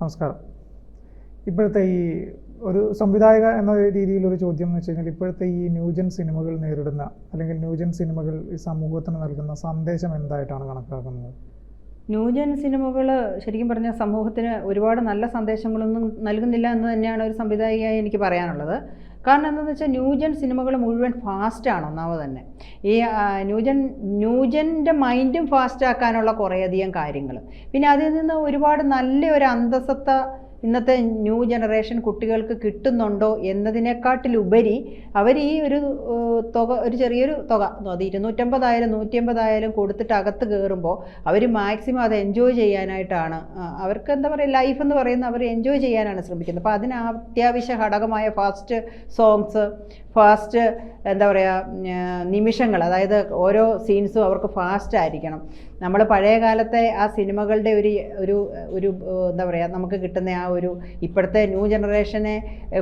നമസ്കാരം. ഇപ്പോഴത്തെ ഈ ഒരു സംവിധായക എന്ന രീതിയിൽ ഒരു ചോദ്യം എന്ന് വെച്ച് കഴിഞ്ഞാൽ ഇപ്പോഴത്തെ ഈ ന്യൂജൻ സിനിമകൾ നേരിടുന്ന അല്ലെങ്കിൽ ന്യൂജൻ സിനിമകൾ ഈ സമൂഹത്തിന് നൽകുന്ന സന്ദേശം എന്തായിട്ടാണ് കണക്കാക്കുന്നത്? ന്യൂജൻ സിനിമകൾ ശരിക്കും പറഞ്ഞാൽ സമൂഹത്തിന് ഒരുപാട് നല്ല സന്ദേശങ്ങളൊന്നും നൽകുന്നില്ല എന്ന് തന്നെയാണ് ഒരു സംവിധായികയായി എനിക്ക് പറയാനുള്ളത്. കാരണം എന്താണെന്ന് വെച്ചാൽ ന്യൂജൻ സിനിമകൾ മുഴുവൻ ഫാസ്റ്റാണ് ഒന്നാമത് തന്നെ. ഈ ന്യൂജൻ ന്യൂജന്റെ മൈൻഡും ഫാസ്റ്റാക്കാനുള്ള കുറേയധികം കാര്യങ്ങൾ പിന്നെ അതിൽ നിന്ന് ഒരുപാട് നല്ല ഒരു അന്തസത്ത ഇന്നത്തെ ന്യൂ ജനറേഷൻ കുട്ടികൾക്ക് കിട്ടുന്നുണ്ടോ എന്നതിനെക്കാട്ടിലുപരി അവർ ഈ ഒരു തുക ഒരു ചെറിയൊരു തുക അത് ഇരുന്നൂറ്റമ്പതായാലും നൂറ്റിയമ്പതായാലും കൊടുത്തിട്ട് അകത്ത് കയറുമ്പോൾ അവർ മാക്സിമം അത് എൻജോയ് ചെയ്യാനായിട്ടാണ് അവർക്ക് എന്താ പറയുക ലൈഫ് എന്ന് പറയുന്നത് അവർ എൻജോയ് ചെയ്യാനാണ് ശ്രമിക്കുന്നത്. അപ്പോൾ അതിന് അത്യാവശ്യ ഘടകമായ ഫാസ്റ്റ് സോങ്സ് ഫാസ്റ്റ് എന്താ പറയുക നിമിഷങ്ങൾ അതായത് ഓരോ സീൻസും അവർക്ക് ഫാസ്റ്റ് ആയിരിക്കണം. നമ്മൾ പഴയ കാലത്തെ ആ സിനിമകളുടെ ഒരു ഒരു ഒരു എന്താ പറയുക നമുക്ക് കിട്ടുന്ന ആ ഒരു ഇപ്പോഴത്തെ ന്യൂ ജനറേഷനെ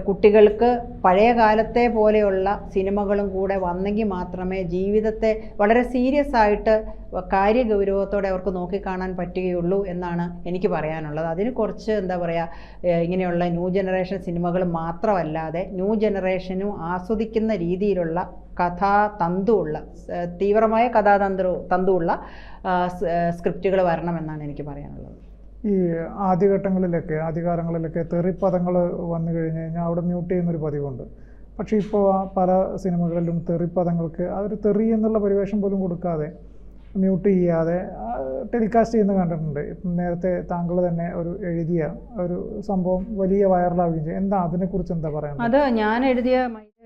കുട്ടികൾക്ക് പഴയ കാലത്തെ പോലെയുള്ള സിനിമകളും കൂടെ വന്നെങ്കിൽ മാത്രമേ ജീവിതത്തെ വളരെ സീരിയസ് ആയിട്ട് കാര്യഗൗരവത്തോടെ അവർക്ക് നോക്കിക്കാണാൻ പറ്റുകയുള്ളൂ എന്നാണ് എനിക്ക് പറയാനുള്ളത്. അതിന് കുറച്ച് എന്താ പറയുക ഇങ്ങനെയുള്ള ന്യൂ ജനറേഷൻ സിനിമകൾ മാത്രമല്ലാതെ ന്യൂ ജനറേഷനും ആസ്വദിക്കുന്ന രീതിയിലുള്ള കഥാ തന്തുള്ള ഏഹ്, തീവ്രമായ കഥാതന്ത്ര തന്തുള്ള സ്ക്രിപ്റ്റുകൾ വരണമെന്നാണ് എനിക്ക് പറയാനുള്ളത്. ഈ ആദ്യഘട്ടങ്ങളിലൊക്കെ ആദ്യകാലങ്ങളിലൊക്കെ തെറിപ്പദങ്ങൾ വന്നു കഴിഞ്ഞ് കഴിഞ്ഞാൽ അവിടെ മ്യൂട്ട് ചെയ്യുന്നൊരു പതിവുണ്ട്. പക്ഷേ ഇപ്പോൾ പല സിനിമകളിലും തെറിപ്പദങ്ങൾക്ക് അവർ തെറി എന്നുള്ള പരിവേഷം പോലും കൊടുക്കാതെ മ്യൂട്ട് ചെയ്യാതെ ടെലികാസ്റ്റ് ചെയ്യുന്ന കണ്ടിട്ടുണ്ട്. ഇപ്പം നേരത്തെ താങ്കൾ തന്നെ ഒരു എഴുതിയ ഒരു സംഭവം വലിയ വൈറലാവുകയും ചെയ്യും. എന്താ അതിനെക്കുറിച്ച് എന്താ പറയുന്നത് അത് ഞാൻ എഴുതിയ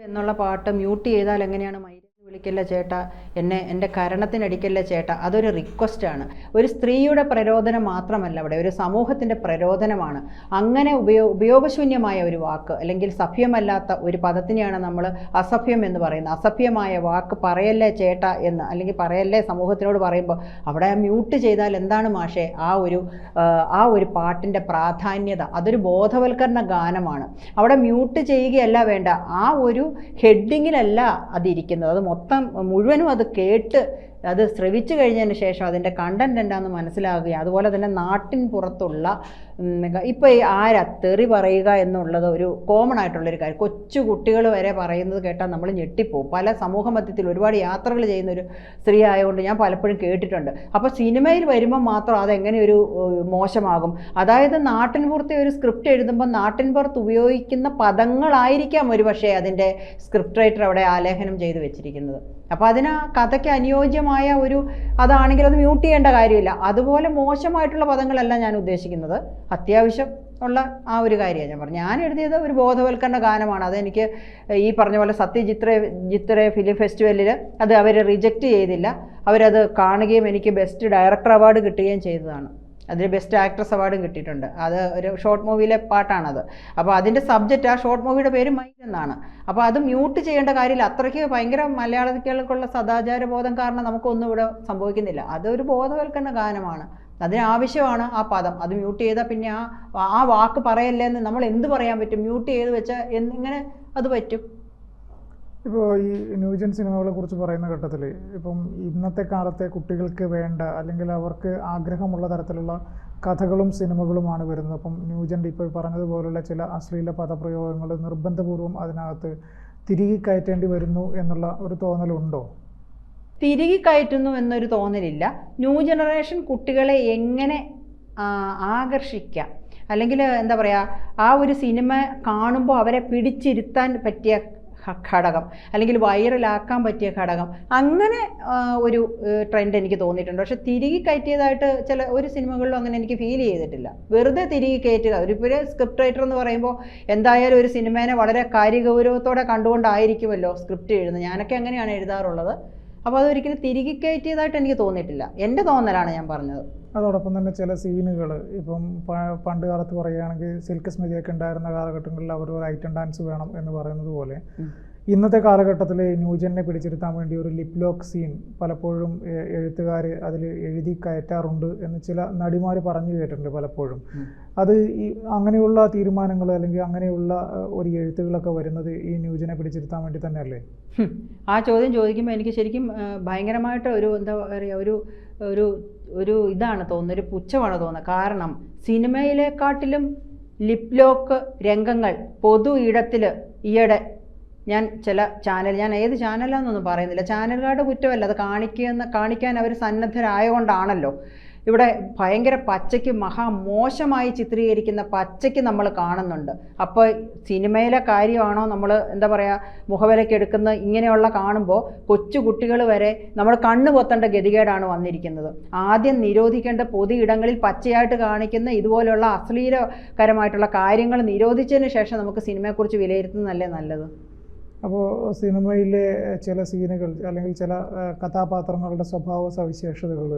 എന്നുള്ള പാട്ട് മ്യൂട്ട് ചെയ്താൽ എങ്ങനെയാണ് വിളിക്കല്ലേ ചേട്ട? എന്നെ എന്റെ കരണത്തിനടിക്കല്ലേ ചേട്ട? അതൊരു റിക്വസ്റ്റാണ് ഒരു സ്ത്രീയുടെ പ്രരോധനം മാത്രമല്ല അവിടെ ഒരു സമൂഹത്തിന്റെ പ്രരോധനമാണ്. അങ്ങനെ ഉപയോ ഉപയോഗശൂന്യമായ ഒരു വാക്ക് അല്ലെങ്കിൽ സഭ്യമല്ലാത്ത ഒരു പദത്തിനെയാണ് നമ്മൾ അസഭ്യം എന്ന് പറയുന്നത്. അസഭ്യമായ വാക്ക് പറയല്ലേ ചേട്ട എന്ന് അല്ലെങ്കിൽ പറയല്ലേ സമൂഹത്തിനോട് പറയുമ്പോൾ അവിടെ മ്യൂട്ട് ചെയ്താൽ എന്താണ് മാഷേ? ആ ഒരു ആ, ഒരു പാട്ടിന്റെ പ്രാധാന്യത. അതൊരു ബോധവൽക്കരണ ഗാനമാണ്. അവിടെ മ്യൂട്ട് ചെയ്യുകയല്ല വേണ്ട. ആ ഒരു ഹെഡിങ്ങിലല്ല അതിരിക്കുന്നത്. അത് മൊത്തം മുഴുവനും അത് കേട്ട് അത് ശ്രവിച്ചു കഴിഞ്ഞതിന് ശേഷം അതിന്റെ കണ്ടന്റ് എന്താണെന്ന് മനസ്സിലാവുകയും അതുപോലെ തന്നെ നാട്ടിൻ പുറത്തുള്ള ഇപ്പോൾ ഈ ആരാ തെറി പറയുക എന്നുള്ളത് ഒരു കോമൺ ആയിട്ടുള്ളൊരു കാര്യം. കൊച്ചു കുട്ടികൾ വരെ പറയുന്നത് കേട്ടാൽ നമ്മൾ ഞെട്ടിപ്പോവും. പല സമൂഹ മധ്യത്തിൽ ഒരുപാട് യാത്രകൾ ചെയ്യുന്ന ഒരു സ്ത്രീ ആയതുകൊണ്ട് ഞാൻ പലപ്പോഴും കേട്ടിട്ടുണ്ട്. അപ്പോൾ സിനിമയിൽ വരുമ്പോൾ മാത്രം അതെങ്ങനെ ഒരു മോശമാകും? അതായത് നാട്ടിൻ പുറത്തെ ഒരു സ്ക്രിപ്റ്റ് എഴുതുമ്പോൾ നാട്ടിൻ പുറത്ത് ഉപയോഗിക്കുന്ന പദങ്ങളായിരിക്കാം ഒരു പക്ഷേ അതിന്റെ സ്ക്രിപ്റ്റ് റൈറ്റർ അവിടെ ആലേഖനം ചെയ്തു വെച്ചിരിക്കുന്നത്. അപ്പോൾ അതിന് കഥയ്ക്ക് അനുയോജ്യമായ ഒരു അതാണെങ്കിൽ അത് മ്യൂട്ട് ചെയ്യേണ്ട കാര്യമില്ല. അതുപോലെ മോശമായിട്ടുള്ള പദങ്ങളല്ല ഞാൻ ഉദ്ദേശിക്കുന്നത്. അത്യാവശ്യം ഉള്ള ആ ഒരു കാര്യമാണ് ഞാൻ പറഞ്ഞു ഞാൻ എഴുതിയത് ഒരു ബോധവൽക്കരണ ഗാനമാണ്. അതെനിക്ക് ഈ പറഞ്ഞ പോലെ സത്യജിത്ര ജിത്ര ഫിലിം ഫെസ്റ്റിവലിൽ അത് അവർ റിജക്റ്റ് ചെയ്തില്ല. അവരത് കാണുകയും എനിക്ക് ബെസ്റ്റ് ഡയറക്ടർ അവാർഡ് കിട്ടുകയും ചെയ്തതാണ്. അതിന് ബെസ്റ്റ് ആക്ട്രസ് അവാർഡും കിട്ടിയിട്ടുണ്ട്. അത് ഒരു ഷോർട്ട് മൂവിയിലെ പാട്ടാണത്. അപ്പോൾ അതിന്റെ സബ്ജക്റ്റ് ആ ഷോർട്ട് മൂവിയുടെ പേര് മൈ എന്നാണ്. അപ്പോൾ അത് മ്യൂട്ട് ചെയ്യേണ്ട കാര്യമില്ല. അത്രയ്ക്ക് ഭയങ്കര മലയാളികൾക്കുള്ള സദാചാര ബോധം കാരണം നമുക്കൊന്നും ഇവിടെ സംഭവിക്കുന്നില്ല. അതൊരു ബോധവൽക്കരണ ഗാനമാണ്. അതിനാവശ്യമാണ് ആ പദം. അത് മ്യൂട്ട് ചെയ്താൽ പിന്നെ ആ ആ വാക്ക് പറയല്ലേ എന്ന് നമ്മൾ എന്ത് പറയാൻ പറ്റും? മ്യൂട്ട് ചെയ്ത് വെച്ചാൽ എന്നിങ്ങനെ അത് പറ്റും. ഇപ്പോൾ ഈ ന്യൂജൻ സിനിമകളെ കുറിച്ച് പറയുന്ന ഘട്ടത്തിൽ ഇപ്പം ഇന്നത്തെ കാലത്തെ കുട്ടികൾക്ക് വേണ്ട അല്ലെങ്കിൽ അവർക്ക് ആഗ്രഹമുള്ള തരത്തിലുള്ള കഥകളും സിനിമകളുമാണ് വരുന്നത്. അപ്പം ന്യൂജന്റെ ഇപ്പോൾ പറഞ്ഞതുപോലുള്ള ചില അശ്ലീല പദപ്രയോഗങ്ങൾ നിർബന്ധപൂർവം അതിനകത്ത് തിരികെ കയറ്റേണ്ടി വരുന്നു എന്നുള്ള ഒരു തോന്നലുണ്ടോ? തിരികെ കയറ്റുന്നു എന്നൊരു തോന്നലില്ല. ന്യൂ ജനറേഷൻ കുട്ടികളെ എങ്ങനെ ആകർഷിക്കാം? അല്ലെങ്കിൽ എന്താ പറയുക ആ ഒരു സിനിമ കാണുമ്പോൾ അവരെ പിടിച്ചിരുത്താൻ പറ്റിയ ഘടകം അല്ലെങ്കിൽ വൈറലാക്കാൻ പറ്റിയ ഘടകം. അങ്ങനെ ഒരു ട്രെൻഡ് എനിക്ക് തോന്നിയിട്ടുണ്ട്. പക്ഷെ തിരികെ കയറ്റിയതായിട്ട് ചില ഒരു സിനിമകളിലും അങ്ങനെ എനിക്ക് ഫീൽ ചെയ്തിട്ടില്ല. വെറുതെ തിരികെ കയറ്റുക. ഒരു സ്ക്രിപ്റ്റ് റൈറ്റർ എന്ന് പറയുമ്പോൾ എന്തായാലും ഒരു സിനിമേനെ വളരെ കാര്യഗൗരവത്തോടെ കണ്ടുകൊണ്ടായിരിക്കുമല്ലോ സ്ക്രിപ്റ്റ് എഴുതുന്നത്. ഞാനൊക്കെ അങ്ങനെയാണ് എഴുതാറുള്ളത്. അപ്പോൾ അതൊരിക്കലും തിരികെ കയറ്റിയതായിട്ട് എനിക്ക് തോന്നിയിട്ടില്ല എന്റെ തോന്നലാണ് ഞാൻ പറഞ്ഞത് അതോടൊപ്പം തന്നെ ചില സീനുകൾ ഇപ്പം പണ്ട് കാലത്ത് പറയുകയാണെങ്കിൽ സിൽക്ക് സ്മിതിയൊക്കെ ഉണ്ടായിരുന്ന കാലഘട്ടങ്ങളിൽ അവർ ഒരു ഐറ്റം ഡാൻസ് വേണം എന്ന് പറയുന്നത് പോലെ. ഇന്നത്തെ കാലഘട്ടത്തിൽ ന്യൂജനെ പിടിച്ചിരുത്താൻ വേണ്ടി ഒരു ലിപ് ലോക്ക് സീൻ പലപ്പോഴും എഴുത്തുകാർ അതിൽ എഴുതി കയറ്റാറുണ്ട് എന്ന് ചില നടിമാർ പറഞ്ഞു കേട്ടിട്ടുണ്ട് പലപ്പോഴും. അത് ഈ അങ്ങനെയുള്ള തീരുമാനങ്ങൾ അല്ലെങ്കിൽ അങ്ങനെയുള്ള ഒരു എഴുത്തുകളൊക്കെ വരുന്നത് ഈ ന്യൂജനെ പിടിച്ചിരുത്താൻ വേണ്ടി തന്നെയല്ലേ? ആ ചോദ്യം ചോദിക്കുമ്പോൾ എനിക്ക് ശരിക്കും ഭയങ്കരമായിട്ട് ഒരു എന്താ പറയുക ഒരു ഒരു ഒരു ഇതാണ് തോന്നുന്നത് ഒരു പുച്ഛമാണ് തോന്നുന്നത്. കാരണം സിനിമയിലെക്കാട്ടിലും ലിപ് ലോക്ക് രംഗങ്ങൾ പൊതു ഇടത്തിൽ ഈയിടെ ഞാൻ ചില ചാനൽ ഞാൻ ഏത് ചാനലാണെന്നൊന്നും പറയുന്നില്ല. ചാനലുകാരുടെ കുറ്റമല്ല അത് കാണിക്കുന്ന കാണിക്കാൻ അവർ സന്നദ്ധരായതുകൊണ്ടാണല്ലോ. ഇവിടെ ഭയങ്കര പച്ചയ്ക്ക് മഹാമോശമായി ചിത്രീകരിക്കുന്ന പച്ചയ്ക്ക് നമ്മൾ കാണുന്നുണ്ട്. അപ്പോൾ സിനിമയിലെ കാര്യമാണോ നമ്മൾ എന്താ പറയുക മുഖവിലയ്ക്ക് എടുക്കുന്ന ഇങ്ങനെയുള്ള കാണുമ്പോൾ കൊച്ചു കുട്ടികൾ വരെ നമ്മൾ കണ്ണു പൊത്തേണ്ട ഗതികേടാണ് വന്നിരിക്കുന്നത്. ആദ്യം നിരോധിക്കേണ്ട പൊതു ഇടങ്ങളിൽ പച്ചയായിട്ട് കാണിക്കുന്ന ഇതുപോലെയുള്ള അശ്ലീലകരമായിട്ടുള്ള കാര്യങ്ങൾ നിരോധിച്ചതിന് ശേഷം നമുക്ക് സിനിമയെക്കുറിച്ച് വിലയിരുത്തുന്നതല്ലേ നല്ലത്? അപ്പോൾ സിനിമയിലെ ചില സീനുകൾ അല്ലെങ്കിൽ ചില കഥാപാത്രങ്ങളുടെ സ്വഭാവ സവിശേഷതകൾ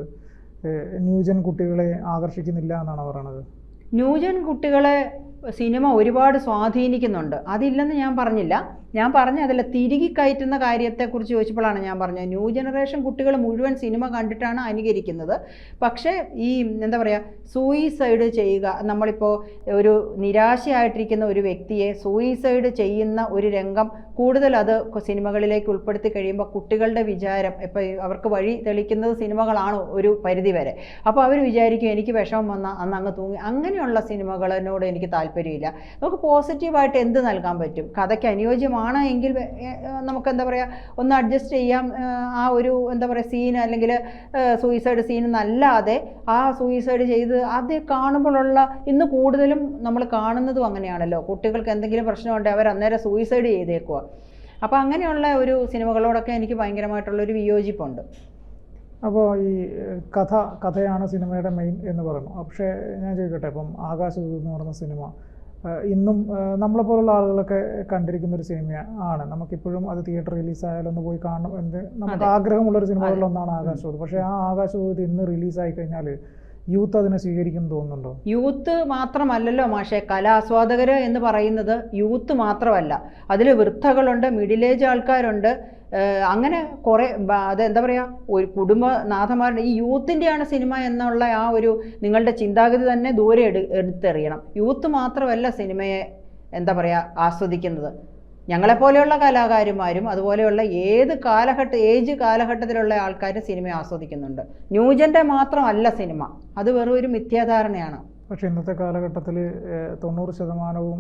ന്യൂജൻ കുട്ടികളെ ആകർഷിക്കുന്നില്ല എന്നാണ് പറയണത്? ന്യൂജൻ കുട്ടികളെ സിനിമ ഒരുപാട് സ്വാധീനിക്കുന്നുണ്ട്. അതില്ലെന്ന് ഞാൻ പറഞ്ഞില്ല. ഞാൻ പറഞ്ഞ അതല്ല തിരികെ കയറ്റുന്ന കാര്യത്തെക്കുറിച്ച് ചോദിച്ചപ്പോഴാണ് ഞാൻ പറഞ്ഞത്. ന്യൂ ജനറേഷൻ കുട്ടികൾ മുഴുവൻ സിനിമ കണ്ടിട്ടാണ് അനുകരിക്കുന്നത്. പക്ഷേ ഈ എന്താ പറയുക സൂയിസൈഡ് ചെയ്യുക നമ്മളിപ്പോൾ ഒരു നിരാശയായിട്ടിരിക്കുന്ന ഒരു വ്യക്തിയെ സൂയിസൈഡ് ചെയ്യുന്ന ഒരു രംഗം കൂടുതൽ അത് സിനിമകളിലേക്ക് ഉൾപ്പെടുത്തി കഴിയുമ്പോൾ കുട്ടികളുടെ വിചാരം ഇപ്പോൾ അവർക്ക് വഴി തെളിക്കുന്നത് സിനിമകളാണ് ഒരു പരിധി വരെ. അപ്പോൾ അവർ വിചാരിക്കും എനിക്ക് വിഷമം വന്നാൽ അന്ന് അങ്ങ് തൂങ്ങി. അങ്ങനെയുള്ള സിനിമകളിനോട് എനിക്ക് താല്പര്യമില്ല. നമുക്ക് പോസിറ്റീവായിട്ട് എന്ത് നൽകാൻ പറ്റും? കഥയ്ക്ക് അനുയോജ്യമാണ് എങ്കിൽ ഏ, ഏ, നമുക്ക് എന്താ പറയുക ഒന്ന് അഡ്ജസ്റ്റ് ചെയ്യാം ആ ഒരു എന്താ പറയുക സീൻ അല്ലെങ്കിൽ സൂയിസൈഡ് സീൻ എന്നല്ലാതെ ആ സൂയിസൈഡ് ചെയ്ത് അത് കാണുമ്പോഴുള്ള ഇന്ന് കൂടുതലും നമ്മൾ കാണുന്നതും അങ്ങനെയാണല്ലോ. കുട്ടികൾക്ക് എന്തെങ്കിലും പ്രശ്നമുണ്ടെങ്കിൽ അവർ അന്നേരം സൂയിസൈഡ് ചെയ്തേക്കുക അപ്പോൾ അങ്ങനെയുള്ള ഒരു സിനിമകളോടൊക്കെ എനിക്ക് ഭയങ്കരമായിട്ടുള്ളൊരു വിയോജിപ്പുണ്ട്. അപ്പോൾ ഈ കഥ കഥയാണ് സിനിമയുടെ മെയിൻ എന്ന് പറയുന്നു. പക്ഷേ ഞാൻ ചോദിക്കട്ടെ ഇപ്പം ആകാശദൂത് എന്ന് പറയുന്ന സിനിമ ഇന്നും നമ്മളെ നമ്മളെപ്പോലുള്ള ആളുകളൊക്കെ കണ്ടിരിക്കുന്ന ഒരു സിനിമ ആണ്. നമുക്കിപ്പോഴും അത് തിയേറ്റർ റിലീസായാലും ഒന്ന് പോയി കാണണം എന്ത് നമുക്ക് അതെ. ആഗ്രഹമുള്ളൊരു സിനിമകളിലൊന്നാണ് ആകാശദൂത് പക്ഷേ ആ ആകാശദൂത് ഇന്ന് റിലീസായി കഴിഞ്ഞാൽ യൂത്ത് അതിനെ സ്വീകരിക്കും തോന്നുന്നുണ്ടോ? യൂത്ത് മാത്രമല്ലല്ലോ മാഷെ കലാസ്വാദകർ എന്ന് പറയുന്നത് യൂത്ത് മാത്രമല്ല. അതിൽ വൃദ്ധകളുണ്ട് മിഡിൽ ഏജ് ആൾക്കാരുണ്ട് അങ്ങനെ കുറേ അതെന്താ പറയുക ഒരു കുടുംബനാഥന്മാരുടെ ഈ യൂത്തിന്റെയാണ് സിനിമ എന്നുള്ള ആ ഒരു നിങ്ങളുടെ ചിന്താഗതി തന്നെ ദൂരെ എടു എടുത്തെറിയണം. യൂത്ത് മാത്രമല്ല സിനിമയെ എന്താ പറയുക ആസ്വദിക്കുന്നത്. ഞങ്ങളെപ്പോലെയുള്ള കലാകാരന്മാരും അതുപോലെയുള്ള ഏത് കാലഘട്ട ഏജ് കാലഘട്ടത്തിലുള്ള ആൾക്കാർ സിനിമ ആസ്വദിക്കുന്നുണ്ട്. ന്യൂജന്റെ മാത്രമല്ല സിനിമ. അത് വെറും ഒരു മിഥ്യാധാരണയാണ്. പക്ഷേ ഇന്നത്തെ കാലഘട്ടത്തിൽ തൊണ്ണൂറ് ശതമാനവും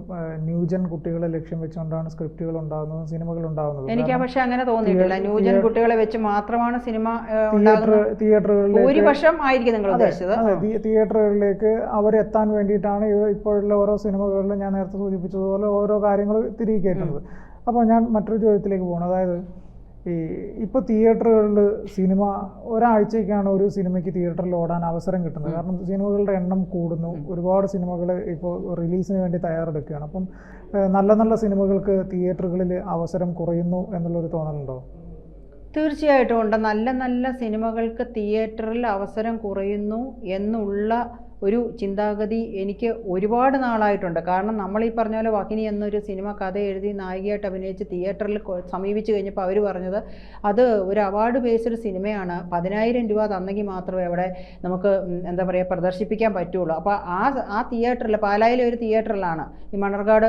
ന്യൂജൻ കുട്ടികളെ ലക്ഷ്യം വെച്ചുകൊണ്ടാണ് സ്ക്രിപ്റ്റുകൾ ഉണ്ടാകുന്നതും സിനിമകൾ ഉണ്ടാകുന്നതും. എനിക്ക് പക്ഷേ അങ്ങനെ തോന്നിയിട്ടില്ല. ന്യൂജൻ കുട്ടികളെ വെച്ച് മാത്രമാണ് സിനിമ തിയേറ്ററുകളിൽ ഭൂരിപക്ഷം ആയിരിക്കും നിങ്ങൾ ഉദ്ദേശിച്ചത്. തിയേറ്ററുകളിലേക്ക് അവരെത്താൻ വേണ്ടിയിട്ടാണ് ഇപ്പോഴുള്ള ഓരോ സിനിമകളിലും ഞാൻ നേരത്തെ സൂചിപ്പിച്ചതുപോലെ ഓരോ കാര്യങ്ങൾ തിരികെ കയറ്റുന്നത് അപ്പോൾ ഞാൻ മറ്റൊരു ചോദ്യത്തിലേക്ക് പോകണം അതായത് ഈ ഇപ്പോൾ തിയേറ്ററുകളിൽ സിനിമ ഒരാഴ്ചയ്ക്കാണ് ഒരു സിനിമയ്ക്ക് തിയേറ്ററിൽ ഓടാൻ അവസരം കിട്ടുന്നത്. കാരണം സിനിമകളുടെ എണ്ണം കൂടുന്നു. ഒരുപാട് സിനിമകൾ ഇപ്പോൾ റിലീസിന് വേണ്ടി തയ്യാറെടുക്കുകയാണ്. അപ്പം നല്ല നല്ല സിനിമകൾക്ക് തിയേറ്ററുകളിൽ അവസരം കുറയുന്നു എന്നുള്ളൊരു തോന്നലുണ്ടോ? തീർച്ചയായിട്ടും ഉണ്ട്. നല്ല നല്ല സിനിമകൾക്ക് തിയേറ്ററിൽ അവസരം കുറയുന്നു എന്നുള്ള ഒരു ചിന്താഗതി എനിക്ക് ഒരുപാട് നാളായിട്ടുണ്ട്. കാരണം നമ്മൾ ഈ പറഞ്ഞ പോലെ വഹിനി എന്നൊരു സിനിമ കഥ എഴുതി നായികയായിട്ട് അഭിനയിച്ച് തിയേറ്ററിൽ സമീപിച്ചു കഴിഞ്ഞപ്പോൾ അവർ പറഞ്ഞത് അത് ഒരു അവാർഡ് ബേസ്ഡ് സിനിമയാണ്. പതിനായിരം രൂപ തന്നെങ്കിൽ മാത്രമേ അവിടെ നമുക്ക് എന്താ പറയുക പ്രദർശിപ്പിക്കാൻ പറ്റുള്ളൂ. അപ്പോൾ ആ ആ തിയേറ്ററിൽ പാലായിലെ ഒരു തിയേറ്ററിലാണ്. ഈ മണർകാട്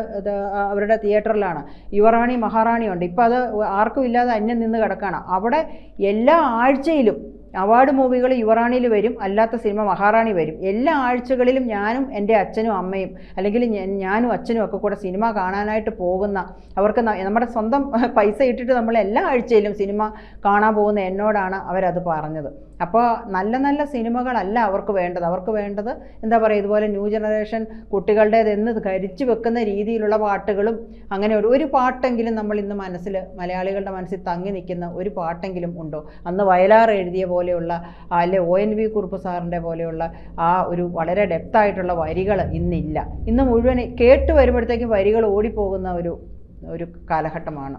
അവരുടെ തിയേറ്ററിലാണ്. യുവറാണി മഹാറാണി ഉണ്ട് ഇപ്പോൾ അത് ആർക്കും ഇല്ലാതെ അന്യം നിന്ന് കിടക്കുകയാണ്. അവിടെ എല്ലാ ആഴ്ചയിലും അവാർഡ് മൂവികൾ യുവറാണിയിൽ വരും അല്ലാത്ത സിനിമ മഹാറാണി വരും. എല്ലാ ആഴ്ചകളിലും ഞാനും എന്റെ അച്ഛനും അമ്മയും അല്ലെങ്കിൽ ഞാനും അച്ഛനും ഒക്കെ കൂടെ സിനിമ കാണാനായിട്ട് പോകുന്ന അവർക്ക് നമ്മുടെ സ്വന്തം പൈസ ഇട്ടിട്ട് നമ്മൾ എല്ലാ ആഴ്ചയിലും സിനിമ കാണാൻ പോകുന്ന എന്നോടാണ് അവരത് പറഞ്ഞത്. അപ്പോൾ നല്ല നല്ല സിനിമകളല്ല അവർക്ക് വേണ്ടത്. അവർക്ക് വേണ്ടത് എന്താ പറയുക ഇതുപോലെ ന്യൂ ജനറേഷൻ കുട്ടികളുടേതെന്ന് ധരിച്ച് വെക്കുന്ന രീതിയിലുള്ള പാട്ടുകളും അങ്ങനെ ഒരു ഒരു പാട്ടെങ്കിലും നമ്മൾ ഇന്ന് മനസ്സിൽ മലയാളികളുടെ മനസ്സിൽ തങ്ങി നിൽക്കുന്ന ഒരു പാട്ടെങ്കിലും ഉണ്ടോ? അന്ന് വയലാർ എഴുതിയ പോലെയുള്ള അല്ലെ ഒ എൻ വി കുറുപ്പ് സാറിന്റെ പോലെയുള്ള ആ ഒരു വളരെ ഡെപ്തായിട്ടുള്ള വരികൾ ഇന്നില്ല. ഇന്ന് മുഴുവൻ കേട്ട് വരുമ്പോഴത്തേക്കും വരികൾ ഓടിപ്പോകുന്ന ഒരു ഒരു കാലഘട്ടമാണ്.